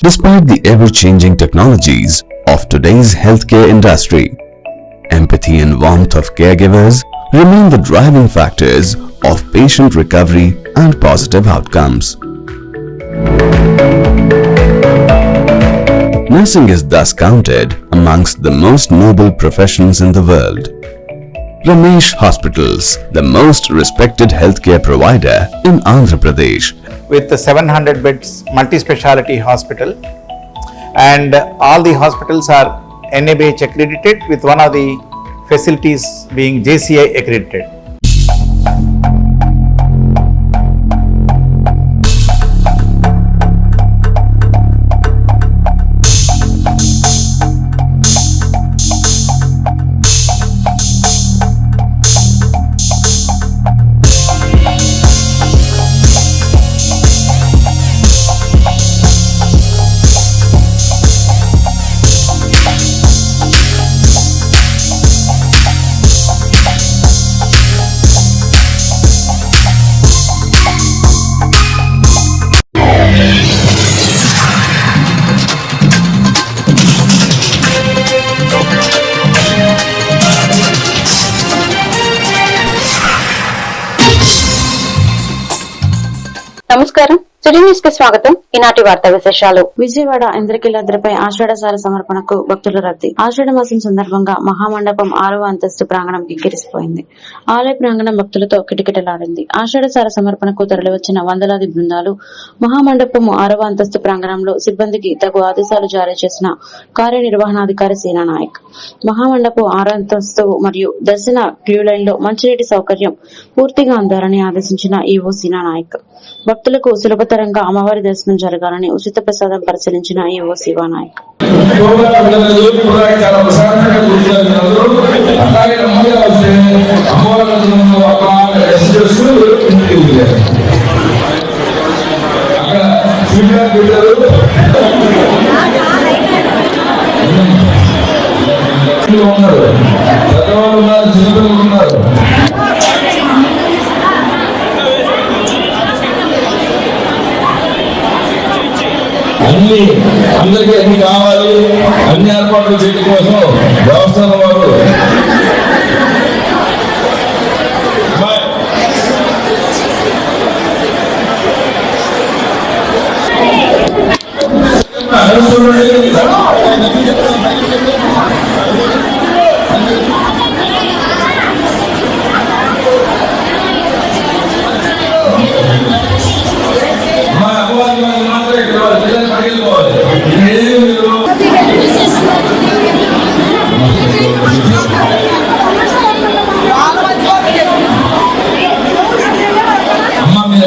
Despite the ever-changing technologies of today's healthcare industry, empathy and warmth of caregivers remain the driving factors of patient recovery and positive outcomes. Nursing is thus counted amongst the most noble professions in the world. Ramesh Hospitals, the most respected healthcare provider in Andhra Pradesh, with the 700 beds multi-speciality hospital and all the hospitals are NABH accredited with one of the facilities being JCI accredited. నమస్కారం city news కి స్వాగతం ఈనాటి వార్తా విశేషాలు. విజయవాడ ఇంద్రకీలాద్రిపై ఆషాఢసార సమర్పణకు భక్తుల రద్దీ. ఆషాఢ మాసం సందర్భంగా మహామండపం ఆరవ అంతస్తు ప్రాంగణం కిక్కిరిసిపోయింది ఆలయ ప్రాంగణం భక్తులతో కిటకిటలాడింది. ఆషాఢసార సమర్పణకు తరలివచ్చిన వందలాది బృందాలు మహామండపం ఆరవ అంతస్తు ప్రాంగణంలో సిబ్బందికి తగు ఆదేశాలు జారీ చేసిన కార్యనిర్వహణాధికారి సీనా నాయక్. మహామండపం ఆరో అంతస్తు మరియు దర్శన క్యూ లైన్లో మంచినీటి సౌకర్యం పూర్తిగా అందాలని ఆదేశించిన ఈవో సీనా నాయక్. భక్తులకు సులభతరంగా అమ్మవారి దర్శనం జరగాలని ఉచిత ప్రసాదం పరిశీలించిన ఈవో శివానాయక్. యోగా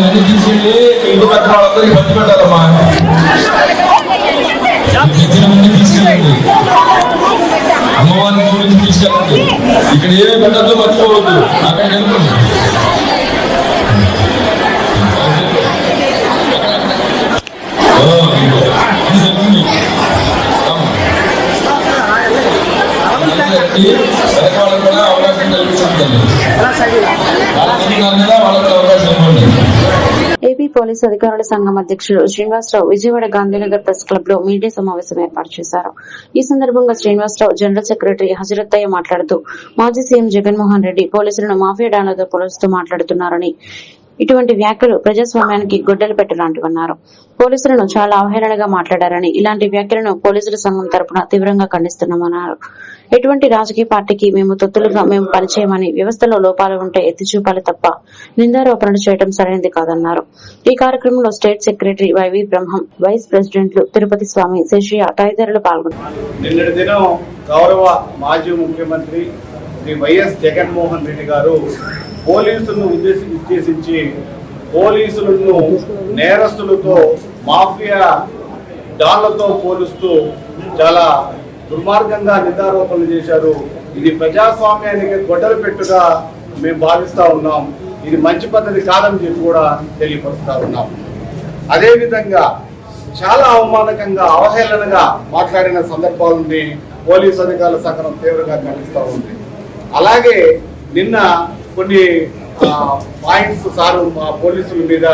అన్ని తీసుకెళ్ళి ఇంటి పక్కన వాళ్ళందరికీ పంచి పెట్టాలమ్మా. తెచ్చినవన్నీ తీసుకెళ్ళండి. అమ్మవారిని చూపించి తీసుకెళ్ళండి. ఇక్కడ ఏమి పెట్టద్దు మర్చిపోవద్దు. అక్కడికి వెళ్ళండి. వాళ్ళకి కూడా అవకాశం కల్పించండి. వాళ్ళకి వాళ్ళకి అవకాశం ఇవ్వండి. పోలీసు అధికారుల సంఘం అధ్యక్షుడు శ్రీనివాసరావు విజయవాడ గాంధీనగర్ ప్రెస్ క్లబ్లో మీడియా సమావేశం ఏర్పాటు చేశారు. ఈ సందర్భంగా శ్రీనివాసరావు జనరల్ సెక్రటరీ హజరత్తయ్య మాట్లాడుతూ మాజీ సీఎం జగన్మోహన్ రెడ్డి పోలీసులను మాఫియా డాన్లతో పోలుస్తూ మాట్లాడుతున్నారని ఇటువంటి వ్యాఖ్యలు ప్రజాస్వామ్యానికి గొడ్డలు పెట్టలాంటివన్నారు. పోలీసులను చాలా అవహేళనగా మాట్లాడారని ఇలాంటి వ్యాఖ్యలను పోలీసుల సంఘం తరపున తీవ్రంగా ఖండిస్తున్నామన్నారు. ఎటువంటి రాజకీయ పార్టీకి మేము తొత్తులుగా మేము పనిచేయమని వ్యవస్థలో లోపాలు ఉంటే ఎత్తి చూపాలి తప్ప నిందారోపణలు చేయడం సరైనది కాదన్నారు. ఈ కార్యక్రమంలో state secretary YV Brahmam vice ప్రెసిడెంట్లు తిరుపతి స్వామి శేషయ్య తదితరులు పాల్గొన్నారు. గౌరవ మాజీ ముఖ్యమంత్రి శ్రీ వైఎస్ జగన్మోహన్ రెడ్డి గారు పోలీసులను ఉద్దేశి ఉద్దేశించి పోలీసులను నేరస్తులతో మాఫియా డాళ్ళతో పోలుస్తూ చాలా దుర్మార్గంగా నిందారోపణలు చేశారు. ఇది ప్రజాస్వామ్యానికి గొడ్డలు పెట్టుగా మేము భావిస్తూ ఉన్నాం. ఇది మంచి పద్ధతి కాదని చెప్పి కూడా తెలియపరుస్తూ ఉన్నాం. అదేవిధంగా చాలా అవమానకంగా అవహేళనగా మాట్లాడిన సందర్భాలని పోలీసు అధికారుల సంఘం తీవ్రంగా ఖండిస్తూ ఉంది. అలాగే నిన్న కొన్ని పాయింట్స్ సారు మా పోలీసుల మీద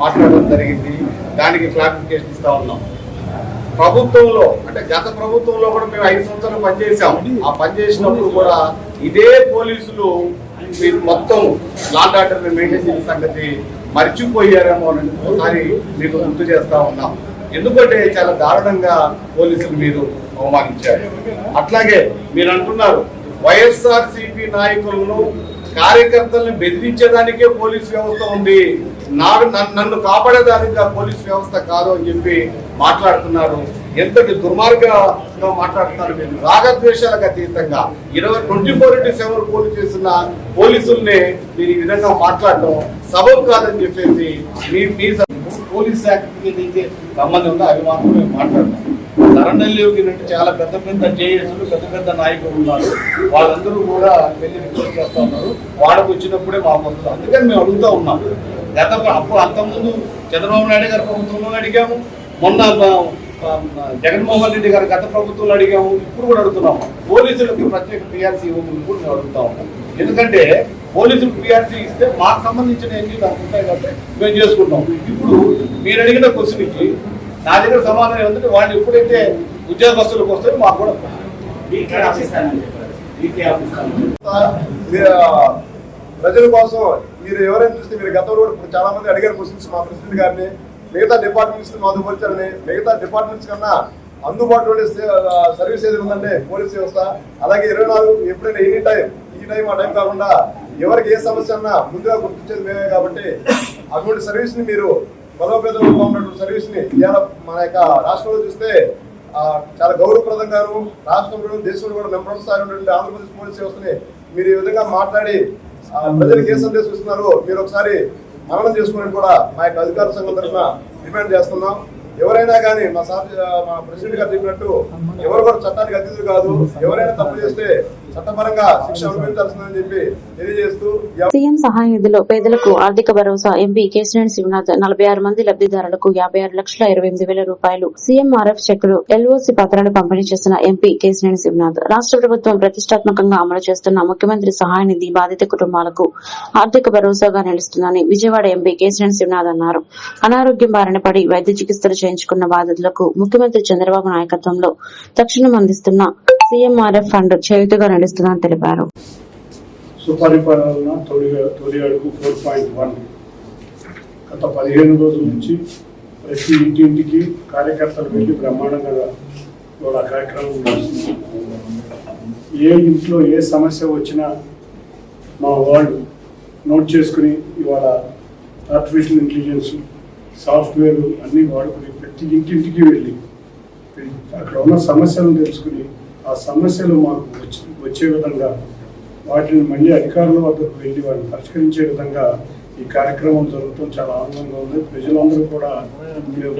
మాట్లాడడం జరిగింది. దానికి క్లారిఫికేషన్ ఇస్తా ఉన్నాం. ప్రభుత్వంలో అంటే గత ప్రభుత్వంలో కూడా మేము ఐదు సంవత్సరాలు పనిచేసాం ఆ పనిచేసినప్పుడు కూడా ఇదే పోలీసులు మీరు మొత్తం లాండ్ ఆర్డర్ మెయింటైన్ చేసిన సంగతి మర్చిపోయారేమో అని ఒకసారి మీకు గుర్తు చేస్తా ఉన్నాం. ఎందుకంటే చాలా దారుణంగా పోలీసులు మీరు అవమానించారు. అట్లాగే మీరు అంటున్నారు వైఎస్ఆర్ సిపి నాయకులను కార్యకర్తలను బెదిరించేదానికే పోలీస్ వ్యవస్థ ఉంది. నాకు నన్ను నన్ను కాపాడేదానికి పోలీస్ వ్యవస్థ కాదు అని చెప్పి మాట్లాడుతున్నారు. ఎంతటి దుర్మార్గంగా మాట్లాడుతున్నారు మీరు. రాగద్వేషాలకు అతీతంగా ఇరవై twenty four into seven police చేస్తున్న పోలీసుల్ని మీరు ఈ విధంగా మాట్లాడటం సబబ్ కాదని చెప్పేసి మీ మీ పోలీస్ శాఖ సంబంధం ఉందో? అవి మాత్రమే మాట్లాడతాం. తరణల్లికి నుండి చాలా పెద్ద పెద్ద జేఎస్లు పెద్ద పెద్ద నాయకులు ఉన్నారు. వాళ్ళందరూ కూడా వెళ్ళి రిక్వెస్ట్ చేస్తా ఉన్నారు. వాడకు వచ్చినప్పుడే మాకు వస్తుంది. అందుకని మేము అడుగుతా ఉన్నాం. గత అప్పుడు అంతకుముందు చంద్రబాబు నాయుడు గారి ప్రభుత్వంలో అడిగాము. మొన్న జగన్మోహన్ రెడ్డి గారి గత ప్రభుత్వంలో అడిగాము. ఇప్పుడు కూడా అడుగుతున్నాము పోలీసులకు ప్రత్యేక పిఆర్సీ ఇవ్వమని కూడా మేము అడుగుతా ఉన్నాం. ఎందుకంటే పోలీసులు పిఆర్సీ ఇస్తే మాకు సంబంధించిన ఏంటి దానికి ఉంటాయి కాబట్టి మేము చేసుకుంటాం. ఇప్పుడు మీరు అడిగిన క్వశ్చన్కి నా దగ్గర సమాధానం ఏంటంటే వాళ్ళు ఎప్పుడైతే ఉద్యోగస్తులకు వస్తారో మాకు కూడా ప్రజల కోసం మీరు ఎవరైనా చూస్తే మీరు గతంలో కూడా ఇప్పుడు చాలా మంది అడిగారు క్వశ్చన్స్ మా ప్రెసిడెంట్ గారిని. మిగతా డిపార్ట్మెంట్స్ మధుపరిచారని మిగతా డిపార్ట్మెంట్స్ కన్నా అందుబాటులో సర్వీస్ ఏది ఉందంటే పోలీస్ వ్యవస్థ. అలాగే ఇరవై నాలుగు ఎప్పుడైనా ఎనీ టైం ఈ టైం ఆ టైం కాకుండా ఎవరికి ఏ సమస్య అన్నా ముందుగా గుర్తించేది మేమే కాబట్టి అటువంటి సర్వీస్ని మీరు బలోపేతంలో బాగున్నటువంటి సర్వీస్ని ఇవాళ మన యొక్క రాష్ట్రంలో చూస్తే చాలా చాలా గౌరవప్రదంగాను రాష్ట్రంలో దేశంలో కూడా నెంబర్ వన్ స్థాయి ఉన్నటువంటి ఆంధ్రప్రదేశ్ పోలీస్ వ్యవస్థని మీరు ఈ విధంగా మాట్లాడి ప్రజలకు ఏ సందేశం ఇస్తున్నారో మీరు ఒకసారి మననం చేసుకోవడానికి కూడా మా యొక్క అధికార సంఘం తరఫున డిమాండ్ చేస్తున్నాం. ఎవరైనా కానీ మా సార్ మా ప్రెసిడెంట్ గారు చెప్పినట్టు ఎవరు కూడా చట్టానికి అతిథులు కాదు. ఎవరైనా తప్పు చేస్తే చట్టపరంగా శిక్ష అనుభవించాల్సిందని చెప్పి తెలియజేస్తూ సీఎం సహాయ నిధిలో పేదలకు ఆర్థిక భరోసా ఎంపీ కేశినేని శివనాథ్ నలభై ఆరు మంది లబ్దిదారులకు యాభై ఆరు లక్షల ఇరవై ఎనిమిది వేల రూపాయలు సీఎంఆర్ఎఫ్ చెక్కులు ఎల్ఓసి పత్రాలు పంపిణీ చేసిన ఎంపీ కేశినేని శివనాథ్ రాష్ట్ర ప్రభుత్వం ప్రతిష్టాత్మకంగా అమలు చేస్తున్న ముఖ్యమంత్రి సహాయ నిధి బాధిత కుటుంబాలకు ఆర్థిక భరోసాగా నిలుస్తుందని విజయవాడ ఎంపీ కేశినేని శివనాథ్ అన్నారు. అనారోగ్యం బారిన పడి వైద్య చికిత్సలు చేయించుకున్న బాధితులకు ముఖ్యమంత్రి చంద్రబాబు నాయకత్వంలో తక్షణం అందిస్తున్న సీఎంఆర్ఎఫ్ ఫండ్ చేయుతగా నడుస్తుందని తెలిపారు. సుపరిపాలన తొలి అడుగు ఫోర్ పాయింట్ వన్. గత పదిహేను రోజుల నుంచి ప్రతి ఇంటింటికి కార్యకర్తలు వెళ్ళి బ్రహ్మాండంగా కూడా కార్యక్రమం నడుస్తుంది. ఏ ఇంట్లో ఏ సమస్య వచ్చినా మా వాళ్ళు నోట్ చేసుకుని ఇవాళ ఆర్టిఫిషియల్ ఇంటెలిజెన్స్ సాఫ్ట్వేర్ అన్నీ వాడుకుని ఇంటింటికి వెళ్ళి. అక్కడ ఉన్న సమస్యలను తెలుసుకుని ఆ సమస్యలు మాకు వచ్చే విధంగా వాటిని మళ్ళీ అధికారుల వద్దకు వెళ్ళి వాటిని పరిష్కరించే విధంగా ఈ కార్యక్రమం జరుగుతూ చాలా ఆనందంగా ఉంది. ప్రజలందరూ కూడా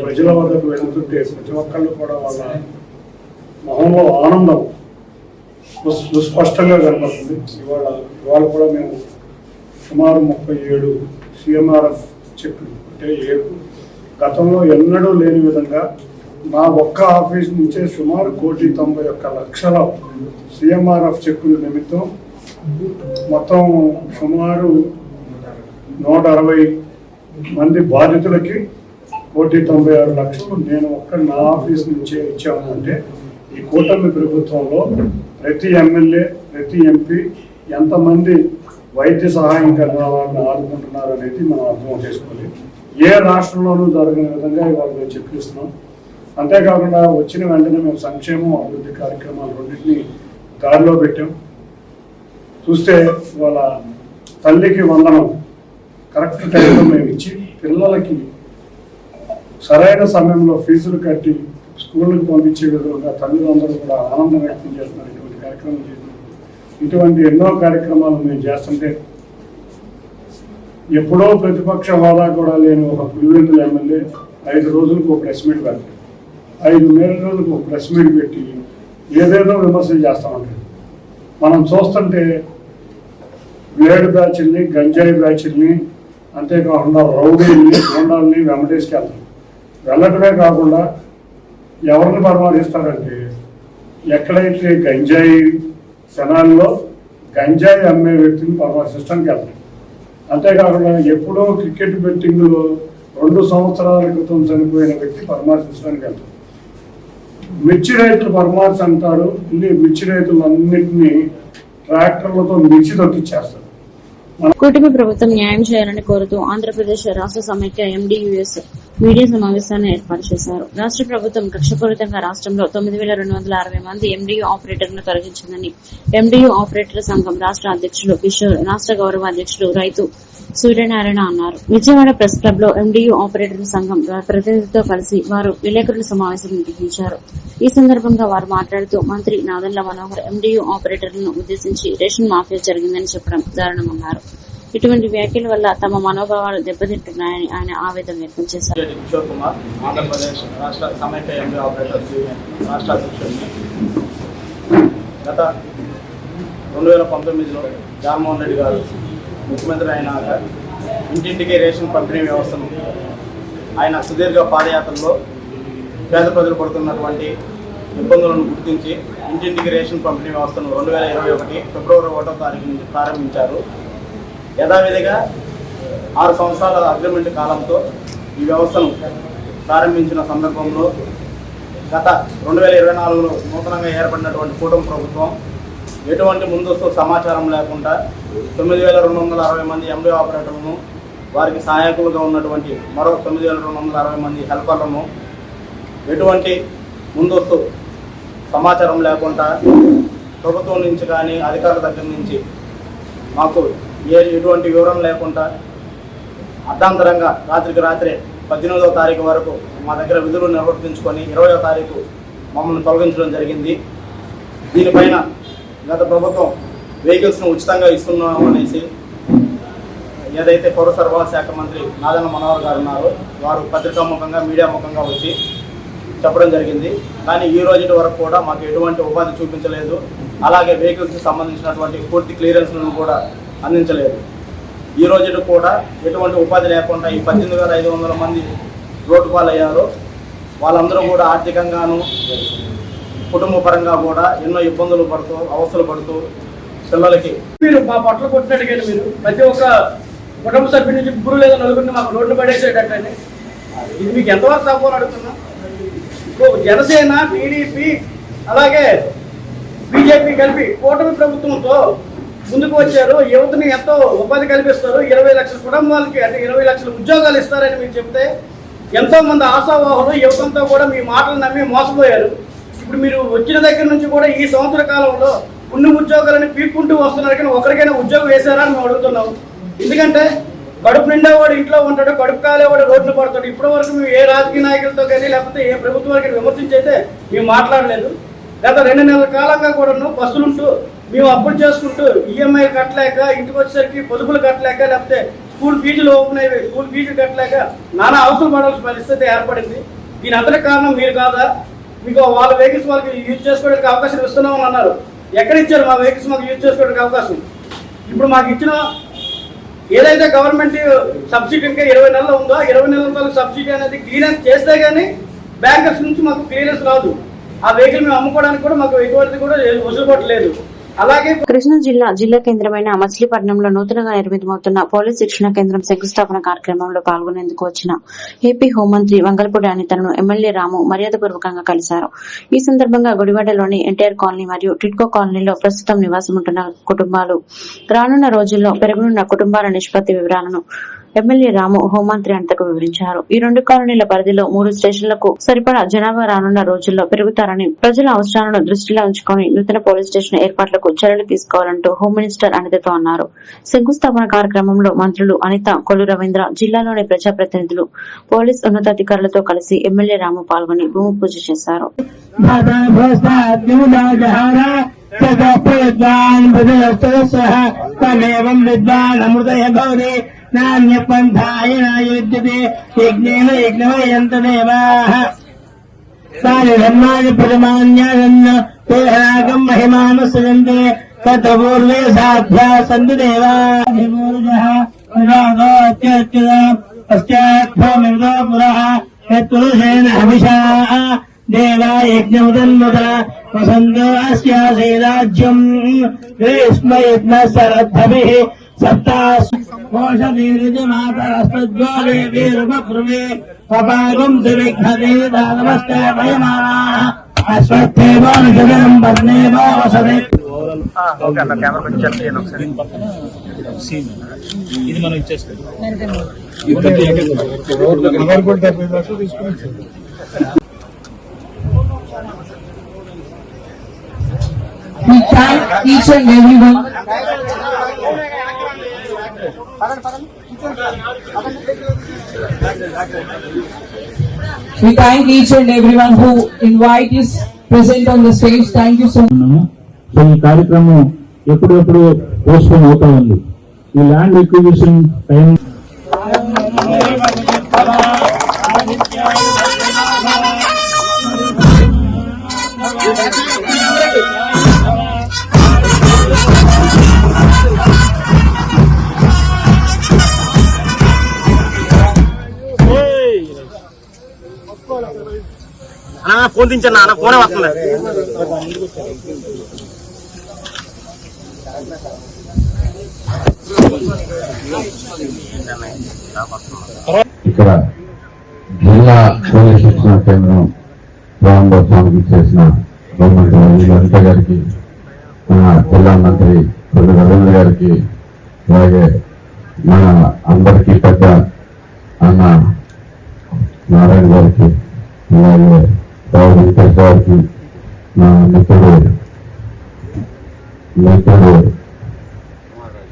ప్రజల వద్దకు వెళ్తుంటే ప్రతి ఒక్కళ్ళు కూడా వాళ్ళ మొహంలో ఆనందం సుస్పష్టంగా కనపడుతుంది. ఇవాళ ఇవాళ కూడా మేము సుమారు ముప్పై ఏడు సిఎంఆర్ఎఫ్ చెక్కులు అంటే ఏడు గతంలో ఎన్నడూ లేని విధంగా మా ఒక్క ఆఫీస్ నుంచే సుమారు కోటి తొంభై ఒక్క లక్షల సిఎంఆర్ఎఫ్ చెక్కుల నిమిత్తం మొత్తం సుమారు నూట అరవై మంది బాధితులకి కోటి తొంభై ఆరు లక్షలు నేను ఒక్క నా ఆఫీస్ నుంచే ఇచ్చాము అంటే ఈ కూటమి ప్రభుత్వంలో ప్రతి ఎమ్మెల్యే ప్రతి ఎంపీ ఎంతమంది వైద్య సహాయం కలిగిన వాళ్ళని ఆదుకుంటున్నారు అనేది మనం అర్థం చేసుకోలేదు ఏ రాష్ట్రంలోనూ జరగని విధంగా ఇవాళ మేము చెప్పిస్తున్నాం. అంతేకాకుండా వచ్చిన వెంటనే మేము సంక్షేమం అభివృద్ధి కార్యక్రమాలు రెండింటిని దారిలో పెట్టాం. చూస్తే వాళ్ళ తల్లికి వందనం కరెక్ట్ టైంలో మేము ఇచ్చి పిల్లలకి సరైన సమయంలో ఫీజులు కట్టి స్కూళ్ళకి పంపించే విధంగా తల్లిదండ్రులు కూడా ఆనందం వ్యక్తం చేస్తున్నారు. ఇటువంటి కార్యక్రమం చేస్తున్నారు ఇటువంటి ఎన్నో కార్యక్రమాలు మేము చేస్తుంటే ఎప్పుడో ప్రతిపక్ష హోదా కూడా లేని ఒక పులివెందుల ఎమ్మెల్యే ఐదు రోజులకు ఒక ప్రెస్ మీట్ పెడతాడు. ఐదు వేల రోజులకు ఒక ప్రెస్ మీట్ పెట్టి ఏదేదో విమర్శలు చేస్తూ ఉంటాడు. మనం చూస్తుంటే వేడు బ్యాచ్ల్ని గంజాయి బ్యాచ్ల్ని అంతేకాకుండా రౌడీల్ని గోండాల్ని వెంబడేసుకెళ్తారు వెళ్ళటమే కాకుండా ఎవరిని పరామర్శిస్తారంటే ఎక్కడైతే గంజాయి క్షణాల్లో గంజాయి అమ్మే వ్యక్తిని పరామర్శించడానికి వెళ్తాం. అంతేకాకుండా ఎప్పుడో క్రికెట్ బెట్టింగ్లో రెండు సంవత్సరాల క్రితం చనిపోయిన వ్యక్తి పరామర్శించడానికి వెళ్తారు మిర్చి రైతులు పరమార్శ అంటారు. ఇది మిర్చి రైతులన్నింటినీ ట్రాక్టర్లతో మిర్చి తొక్కిచ్చేస్తారు. కూటమి ప్రభుత్వం న్యాయం చేయాలని కోరుతూ ఆంధ్రప్రదేశ్ రాష్ట్ర సమైక్య ఎండియుఎస్ మీడియా సమావేశాన్ని ఏర్పాటు చేశారు. రాష్ట్ర ప్రభుత్వం కక్షపూరితంగా రాష్ట్రంలో తొమ్మిది వేల రెండు వందల అరవై మంది ఎండియూ ఆపరేటర్లను తొలగించిందని ఎండియూ ఆపరేటర్ సంఘం రాష్ట్ర అధ్యక్షులు కిషోర్ రాష్ట్ర గౌరవ అధ్యక్షులు రైతు సూర్యనారాయణ అన్నారు. విజయవాడ ప్రెస్ క్లబ్లో ఎండియు ఆపరేటర్ల సంఘం ప్రతినిధితో కలిసి వారు విలేకరుల సమావేశం నిర్వహించారు. ఈ సందర్భంగా వారు మాట్లాడుతూ మంత్రి నాదెండ్ల మనోహర్ ఎండియూ ఆపరేటర్లను ఉద్దేశించి రేషన్ మాఫియా జరిగిందని చెప్పడం దారుణమన్నారు. ఇటువంటి వ్యాఖ్యల వల్ల తమ మనోభావాలు దెబ్బతింటున్నాయని ఆయన ఆవేదన వ్యక్తం చేశారు. కిషోర్ కుమార్ ఆంధ్రప్రదేశ్ రాష్ట్ర సమైక్య ఎంపీ ఆపరేటర్స్ రాష్ట్ర అధ్యక్షుడిని. గత రెండు వేల పంతొమ్మిదిలో జగన్మోహన్ రెడ్డి గారు ముఖ్యమంత్రి అయినాక ఇంటింటికి రేషన్ పంపిణీ వ్యవస్థను ఆయన సుదీర్ఘ పాదయాత్రలో పేద ప్రజలు పడుతున్నటువంటి ఇబ్బందులను గుర్తించి ఇంటింటికి రేషన్ పంపిణీ వ్యవస్థను రెండు వేల ఇరవై ఒకటి ఫిబ్రవరి ఒకటో తారీఖు నుంచి ప్రారంభించారు. యథావిధిగా ఆరు సంవత్సరాల అగ్రిమెంట్ కాలంతో ఈ వ్యవస్థను ప్రారంభించిన సందర్భంలో గత రెండు వేల ఇరవై నాలుగులో నూతనంగా ఏర్పడినటువంటి కూటమి ప్రభుత్వం ఎటువంటి ముందస్తు సమాచారం లేకుండా తొమ్మిది వేల రెండు వందల అరవై మంది ఎంబీ ఆపరేటర్లను వారికి సహాయకులుగా ఉన్నటువంటి మరో తొమ్మిది వేల రెండు వందల అరవై మంది హెల్పర్లను ఎటువంటి ముందస్తు సమాచారం లేకుండా ప్రభుత్వం నుంచి కానీ అధికారుల దగ్గర నుంచి మాకు ఏ ఎటువంటి వివరం లేకుండా అర్ధాంతరంగా రాత్రికి రాత్రే పద్దెనిమిదవ తారీఖు వరకు మా దగ్గర విధులు నిర్వర్తించుకొని ఇరవయో తారీఖు మమ్మల్ని తొలగించడం జరిగింది. దీనిపైన గత ప్రభుత్వం వెహికల్స్ను ఉచితంగా ఇస్తున్నాము అనేసి ఏదైతే పౌర సరఫరా శాఖ మంత్రి నాదన్న మనోహర్ గారు ఉన్నారో వారు పత్రికా ముఖంగా మీడియా ముఖంగా వచ్చి చెప్పడం జరిగింది. కానీ ఈ రోజు వరకు కూడా మాకు ఎటువంటి ఉపాధి చూపించలేదు. అలాగే వెహికల్స్కి సంబంధించినటువంటి పూర్తి క్లియరెన్స్లను కూడా అందించలేదు. ఈ రోజు కూడా ఎటువంటి ఉపాధి లేకుండా ఈ పద్దెనిమిది వేల ఐదు వందల మంది రోడ్డు పాలయ్యారు. వాళ్ళందరూ కూడా ఆర్థికంగాను కుటుంబ పరంగా కూడా ఎన్నో ఇబ్బందులు పడుతూ అవస్థలు పడుతూ పిల్లలకి మీరు మా పట్ల కొట్టినట్టుగా మీరు ప్రతి ఒక్క కుటుంబ సభ్యుడి నుంచి గురు లేదా నలుగురిని మాకు రోడ్డు పడేసేటట్టండి. ఇది మీకు ఎంతవరకు సపోర్ట్ అడుగుతున్నా? ఇప్పుడు జనసేన టీడీపీ అలాగే బీజేపీ కలిపి కూటమి ప్రభుత్వంతో ముందుకు వచ్చారు. యువతని ఎంతో ఉపాధి కల్పిస్తారు. ఇరవై లక్షల కుటుంబాలకి అంటే ఇరవై లక్షల ఉద్యోగాలు ఇస్తారని మీరు చెప్తే ఎంతో మంది ఆశావాహులు యువతంతో కూడా మీ మాటలు నమ్మి మోసపోయారు. ఇప్పుడు మీరు వచ్చిన దగ్గర నుంచి కూడా ఈ సంవత్సర కాలంలో ఉన్న ఉద్యోగాలను పీక్కుంటూ వస్తున్నారు కానీ ఒకరికైనా ఉద్యోగం వేశారా అని మేము అడుగుతున్నాం. ఎందుకంటే కడుపు నిండా వాడు ఇంట్లో ఉంటాడు కడుపు కాలేవాడు రోడ్లు పడతాడు. ఇప్పటి వరకు మేము ఏ రాజకీయ నాయకులతో కానీ లేకపోతే ఏ ప్రభుత్వానికి విమర్శించి అయితే మేము మాట్లాడలేదు. గత రెండు నెలల కాలంగా కూడాను బస్సులుంటూ మేము అప్పులు చేసుకుంటూ ఈఎంఐ కట్టలేక ఇంటికి వచ్చేసరికి పొదుపులు కట్టలేక లేకపోతే స్కూల్ ఫీజులు ఓపెన్ అయ్యి స్కూల్ ఫీజులు కట్టలేక నానా అవసరం పడాల్సిన పరిస్థితి ఏర్పడింది. దీని అంతటి కారణం మీరు కాదా? మీకు వాళ్ళ వెహికల్స్ వాళ్ళకి యూజ్ చేసుకోవడానికి అవకాశం ఇస్తున్నామని అన్నారు. ఎక్కడిచ్చారు మా వెహికల్స్ మాకు యూజ్ చేసుకోవడానికి అవకాశం? ఇప్పుడు మాకు ఇచ్చిన ఏదైతే గవర్నమెంట్ సబ్సిడీ ఇంకా ఇరవై నెలలు ఉందో ఇరవై నెలల రూపాయలు సబ్సిడీ అనేది క్లియరెన్స్ చేస్తే కానీ బ్యాంకర్స్ నుంచి మాకు క్లియరెన్స్ రాదు. ఆ వెహికల్ మేము అమ్ముకోవడానికి కూడా మాకు ఎటువంటిది కూడా వసూలుబాటు లేదు అలాగే కృష్ణా జిల్లా జిల్లా కేంద్రమైన మచిలీపట్నంలో నూతనంగా నిర్మితమవుతున్న పోలీస్ శిక్షణ కేంద్రం శంకుస్థాపన కార్యక్రమంలో పాల్గొనేందుకు వచ్చిన ఏపీ హోంమంత్రి వంగలపూడి అనితను ఎమ్మెల్యే రాము మర్యాదపూర్వకంగా కలిశారు. ఈ సందర్భంగా గుడివాడలోని ఎన్టీఆర్ కాలనీ మరియు టిట్కో కాలనీలో ప్రస్తుతం నివాసం ఉంటున్న కుటుంబాలు. రానున్న రోజుల్లో పెరగనున్న కుటుంబాల నిష్పత్తి వివరాలను ఎమ్మెల్యే రాము హోంమంత్రి అంతకు వివరించారు. ఈ రెండు కాలనీల పరిధిలో మూడు స్టేషన్లకు సరిపడా జనాభా రానున్న రోజుల్లో పెరుగుతారని ప్రజల అవసరాలను దృష్టిలో ఉంచుకుని నూతన పోలీస్ స్టేషన్ ఏర్పాట్లకు చర్యలు తీసుకోవాలంటూ హోం మినిస్టర్ అనితతో అన్నారు. శంకుస్థాపన కార్యక్రమంలో మంత్రులు అనిత కొల్లు రవీంద్ర జిల్లాలోని ప్రజాప్రతినిధులు పోలీస్ ఉన్నతాధికారులతో కలిసి ఎమ్మెల్యే రాము పాల్గొని భూమి పూజ చేశారు. తమేవం విద్వాన్ అమృతయ గౌరీ నాణ్య పంథాయ నాయుధ్యతే యజ్ఞేన యజ్ఞమయంత దేవాః తాని ధర్మాని ప్రజమాన్యాదన్న తేహనాగం మహిమానుసరంతే తత్పూర్వే సాధ్యా సంతు దేవాధిమూర్జః రాగోత్యత్యుద పశ్చాత్భూమిర్దో పురః దేవా యజ్ఞముదన్ముద వసంతో అస్యాసేరాజ్యం గ్రీష్మ యజ్ఞ సప్తాసు కోశవీర్యమాతరస్త్వే వీరుపృవే పపాగం సువిఘ్నదే దానమస్తే భయమానాః అశ్వత్థేవానుషదం వర్ణేవా వసదే ఓకే అన్న కెమెరా కొంచెం చెక్ చేయండి ఒకసారి. We thank each and everyone. We thank each and everyone who invite is present on the stage. Thank you so much. So ఈ కార్యక్రమం ఎప్పుడెప్పుడు పోస్ట్పోన్ అవుతా ఉంది ఈ ల్యాండ్ ఎక్విజిషన్ టైం అన్న ఫోన్ దించండి అన్న ఫోనే వస్తుంది. ఇక్కడ జిల్లా పోలీస్ శిక్షణ కేంద్రం ప్రారంభోత్సవానికి చేసిన గవర్నమెంట్ లలిత గారికి మన జిల్లా మంత్రి కొన్ని రవీంద్ర గారికి అలాగే మన అందరికీ పెద్ద అన్న నారాయణ గారికి అలాగే రావు వెంకటేష్ గారికి నా మిత్రుడు మిత్రుడు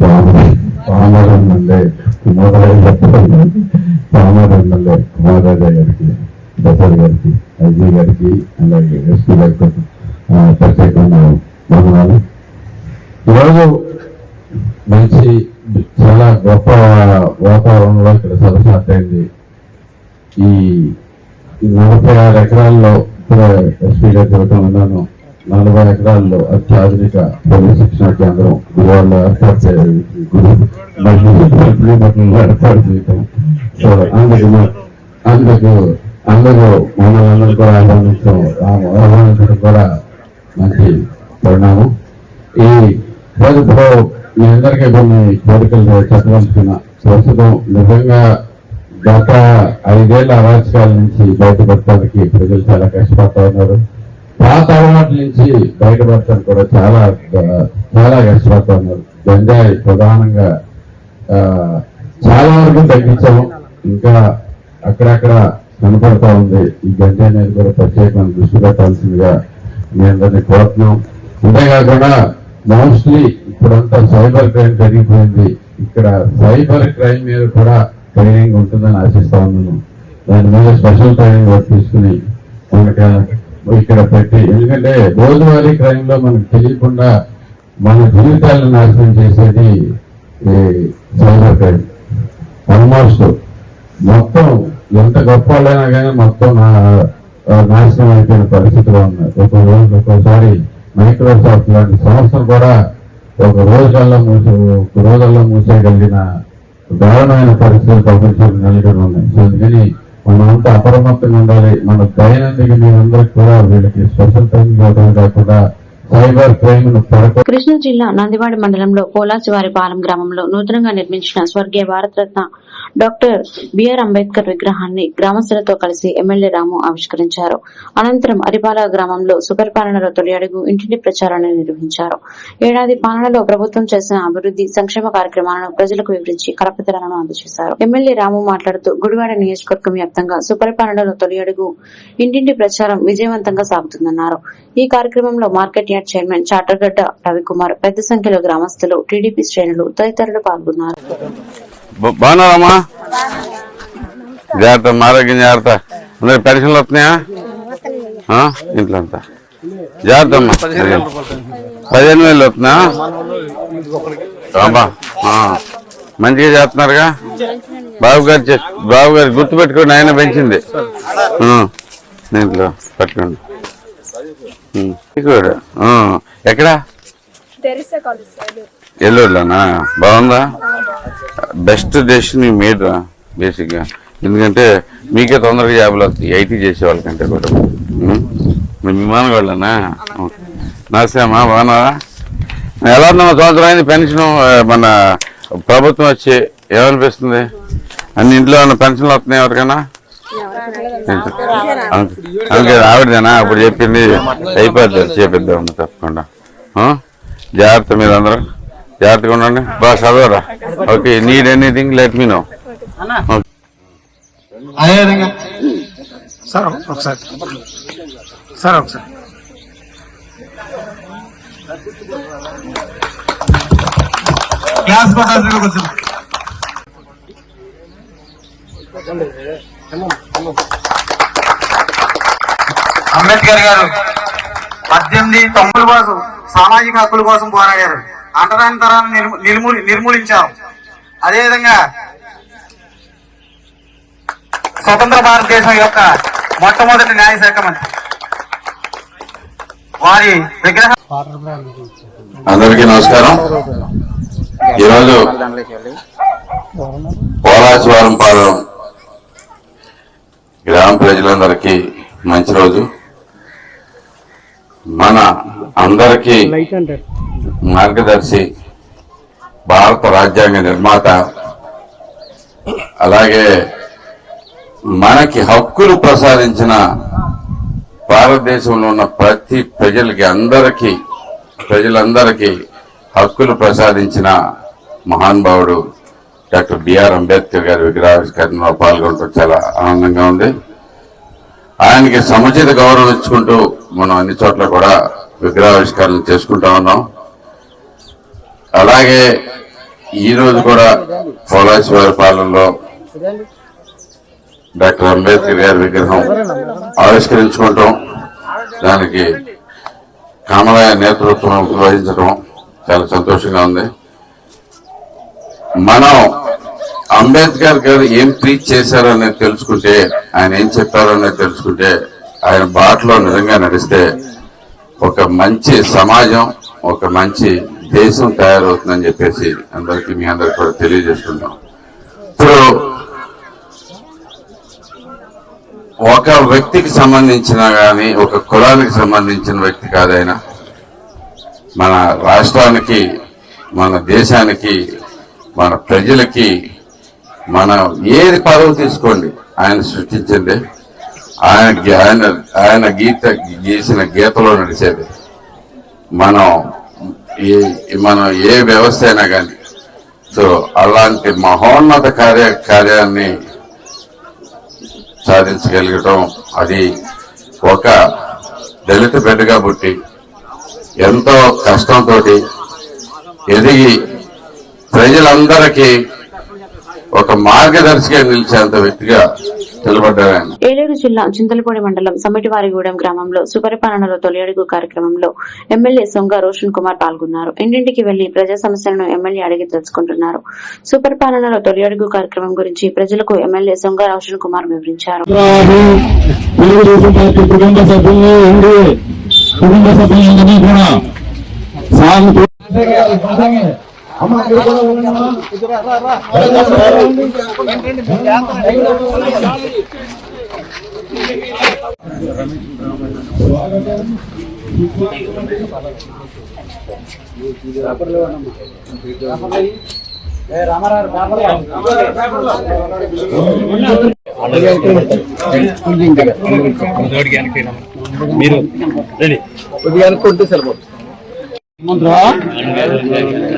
రామారావు మండే కుమారరావు చెప్పండి రామారావు మండే కుమారరాజా గారికి ప్రసాద్ గారికి ఐజీ గారికి అలాగే ఎస్పీ గారికి ఆ, ప్రత్యేకంగా వందనాలు ఈరోజు మంచి చాలా గొప్ప వాతావరణంలో ఇక్కడ సదస్సు అయింది ఈ ఈ నలభై ఆరు ఎకరాల్లో ఎస్పీగా ఎస్పీ గారు విన్నాను. నలభై ఎకరాల్లో అత్యాధునిక పోలీస్ శిక్షణ కేంద్రం గురువాళ్ళు ఏర్పాటు చేయాలి ఏర్పాటు చేయటం. సో అందుకు అందుకు అందరూ మమ్మల్ని అందరూ కూడా ఆహ్వానించడం ఆహ్వానించడం కూడా మంచి పరిణామం. ఈ రోజు మీ అందరికీ కొన్ని కోరికలు చెప్పదలుచుకున్నా ప్రస్తుతం నిజంగా గత ఐదేళ్ళ అరాచకాల నుంచి బయటపడటానికి ప్రజలు చాలా కష్టపడతా ఉన్నారు. పాత అలవాట్ల నుంచి బయటపడటానికి కూడా చాలా చాలా కష్టపడతా ఉన్నారు. గంజాయి ప్రధానంగా చాలా వరకు తగ్గించాము. ఇంకా అక్కడక్కడ కనపడతా ఉంది. ఈ గంజాయి అనేది కూడా ప్రత్యేకంగా దృష్టి పెట్టాల్సిందిగా మీ అందరినీ కోరుతున్నాం. అంతేకాకుండా మోస్ట్లీ ఇప్పుడంతా సైబర్ క్రైమ్ జరిగిపోయింది. ఇక్కడ సైబర్ క్రైమ్ మీద కూడా ట్రైనింగ్ ఉంటుందని ఆశిస్తా ఉన్నాను. దాని మీద స్పెషల్ ట్రైనింగ్ కూడా తీసుకుని మనకు ఇక్కడ పెట్టి ఎందుకంటే రోజువారీ క్రైమ్లో మనకు తెలియకుండా మన జీవితాలను నాశనం చేసేది సైబర్ క్రైమ్. ఆల్మోస్ట్ మొత్తం ఎంత గొప్ప వాళ్ళైనా కానీ మొత్తం నా- నాశనం అయిపోయిన పరిస్థితిలో ఉన్నాయి ఒక రోజు ఒక్కోసారి మైక్రోసాఫ్ట్ లాంటి సంస్థలు కూడా ఒక రోజుల్లో మూసి ఒక రోజుల్లో మూసేయగలిగిన దారుణమైన పరిస్థితులు ప్రపంచంలో నెలకొని ఉన్నాయి. సో అందుకని మనమంతా అప్రమత్తంగా ఉండాలి. మన దైనందిక మీరందరికీ కూడా వీళ్ళకి స్పెషల్ ట్రైనింగ్ ఇవ్వడం కాకుండా కృష్ణా జిల్లా నందివాడ మండలంలో పోలాసివారిపాలెం గ్రామంలో నూతనంగా నిర్మించిన స్వర్గీయ భారతరత్న డాక్టర్ బిఆర్ అంబేద్కర్ విగ్రహాన్ని గ్రామస్తులతో కలిసి ఎమ్మెల్యే రాము ఆవిష్కరించారు. అనంతరం అరిపాల గ్రామంలో సుపరిపాలనలో తొలి అడుగు ఇంటింటి ప్రచారాన్ని నిర్వహించారు. ఏడాది పాలనలో ప్రభుత్వం చేసిన అభివృద్ధి సంక్షేమ కార్యక్రమాలను ప్రజలకు వివరించి కలపతలను అందజేశారు. ఎమ్మెల్యే రాము మాట్లాడుతూ గుడివాడ నియోజకవర్గం వ్యాప్తంగా సుపరిపాలనలో తొలి అడుగు ఇంటింటి ప్రచారం విజయవంతంగా సాగుతుందన్నారు. ఈ కార్యక్రమంలో market yard chairman Chatagadda Ravi Kumar పెద్ద సంఖ్యలో గ్రామస్తులు టీడీపీ శ్రేణులు తదితరులు పాల్గొన్నారు. బాగున్నారమ్మా జాగ్రత్త ఆరోగ్యం జాగ్రత్త. అందరికి పెన్షన్లు వస్తున్నాయా? ఇంట్లో అంతా. జాగ్రత్త అమ్మా. పదిహేను వేలు వస్తున్నా అమ్మా ఆ. మంచిగా చేస్తున్నారుగా? బాబు గారు బాబు గారు గుర్తు పెట్టుకోండి ఆయన పెంచింది. ఇంట్లో దీంట్లో పట్టుకోండి. ఆ. ఎక్కడా? ఎల్లుడిలోనా బాగుందా? బెస్ట్ డెసిషన్ మేడ్ రా బేసిక్గా ఎందుకంటే మీకే తొందరగా జాబులు వస్తాయి ఐటీ చేసే వాళ్ళకంటే కూడా? మీ విమానం వాళ్ళనా? నమస్తే అమ్మా బాగున్నారా ఎలా ఉందమ్మా సంవత్సరం అయింది పెన్షన్ మన ప్రభుత్వం వచ్చి ఏమనిపిస్తుంది? అన్ని ఇంట్లో ఏమైనా పెన్షన్లు వస్తున్నాయి ఎవరికైనా? అందుకే ఆవిడదేనా అప్పుడు చెప్పింది అయిపోద్ది చేపిద్దాం తప్పకుండా? జాగ్రత్త మీరు అందరూ జాగ్రత్తగా ఉండండి. బాగా చదవరా? Okay need anything let me know అదేవిధంగా సార్ ఒకసారి. సార్ ఒకసారి. క్లాస్ పట్టాల్సిందిగా కొంచెం. అంబేద్కర్ గారు పద్దెనిమిది తొంభై కోసం సామాజిక హక్కుల కోసం పోరాడారు. అంటరాని తరాన్ని నిర్మూ- నిర్మూలి నిర్మూలించారు. అదేవిధంగా స్వతంత్ర భారతదేశం యొక్క మొట్టమొదటి న్యాయశాఖ మంత్రి. వారి విగ్రహ అందరికీ నమస్కారం. ఈరోజు పోలాచివారం పాలెం గ్రామ ప్రజలందరికీ మంచి రోజు. మన అందరికీ మార్గదర్శి భారత రాజ్యాంగ నిర్మాత అలాగే మనకి హక్కులు ప్రసాదించిన భారతదేశంలో ఉన్న ప్రతి ప్రజలకి అందరికీ ప్రజలందరికీ హక్కులు ప్రసాదించిన మహానుభావుడు డాక్టర్ బిఆర్ అంబేద్కర్ గారి విగ్రహావిష్కరణలో పాల్గొనడం చాలా ఆనందంగా ఉంది. ఆయనకి సముచిత గౌరవం ఇచ్చుకుంటూ మనం అన్ని చోట్ల కూడా విగ్రహావిష్కరణ చేసుకుంటా ఉన్నాం. అలాగే ఈరోజు కూడా పోలాసివారి పాలనలో డాక్టర్ అంబేద్కర్ గారి విగ్రహం ఆవిష్కరించుకుంటాం. దానికి కామరాయ నేతృత్వం వహించడం చాలా సంతోషంగా ఉంది. మనం అంబేద్కర్ గారు ఏం ప్రీచ్ చేశారో అనేది తెలుసుకుంటే ఆయన ఏం చెప్పారో అనేది తెలుసుకుంటే ఆయన బాటలో నిజంగా నడిస్తే ఒక మంచి సమాజం ఒక మంచి దేశం తయారవుతుందని చెప్పేసి అందరికీ మీ అందరికి కూడా తెలియజేస్తున్నాం ఇప్పుడు ఒక వ్యక్తికి సంబంధించిన కానీ ఒక కులానికి సంబంధించిన వ్యక్తి కాదైనా మన రాష్ట్రానికి మన దేశానికి మన ప్రజలకి మన ఏది పదవి తీసుకోండి ఆయన సృష్టించింది. ఆయన ఆయన ఆయన గీత గీసిన గీతలో నడిచేది. మనం ఏ మనం ఏ వ్యవస్థ అయినా కానీ సో అలాంటి మహోన్నత కార్య కార్యాన్ని సాధించగలగటం అది ఒక దళిత బిడ్డగా పుట్టి ఎంతో కష్టంతో ఎదిగి ప్రజలందరికీ ఒక మార్గదర్శిగా నిలిచేంత వ్యక్తిగా నిలబడ్డారు ఆయన. ఏలూరు జిల్లా చింతలపూడి మండలం సమిటివారిగూడెం గ్రామంలో సుపరిపాలనలో తొలి అడుగు కార్యక్రమంలో ఎమ్మెల్యే సొంగ రోషన్ కుమార్ పాల్గొన్నారు. ఇంటింటికి వెళ్ళి ప్రజా సమస్యలను ఎమ్మెల్యే అడిగి తెలుసుకుంటున్నారు. సుపరిపాలనలో తొలి అడుగు కార్యక్రమం గురించి ప్రజలకు ఎమ్మెల్యే సొంగ రోషన్ కుమార్ వివరించారు. తెలుగుదేశం పార్టీ కుటుంబ సభ్యులు ఎన్డీఏ కుటుంబ సభ్యులందరినీ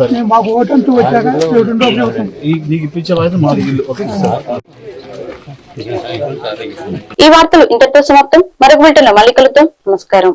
అయినా మాకు ఓటంటూ వచ్చాక నీకు ఇప్పించే బాధ్యత మాది ఇల్లు ఓకే ఈ వార్తలు ఇంతటితో సమాప్తం. మరొక బిల్టన్ మళ్ళీ కలుద్దాం. నమస్కారం.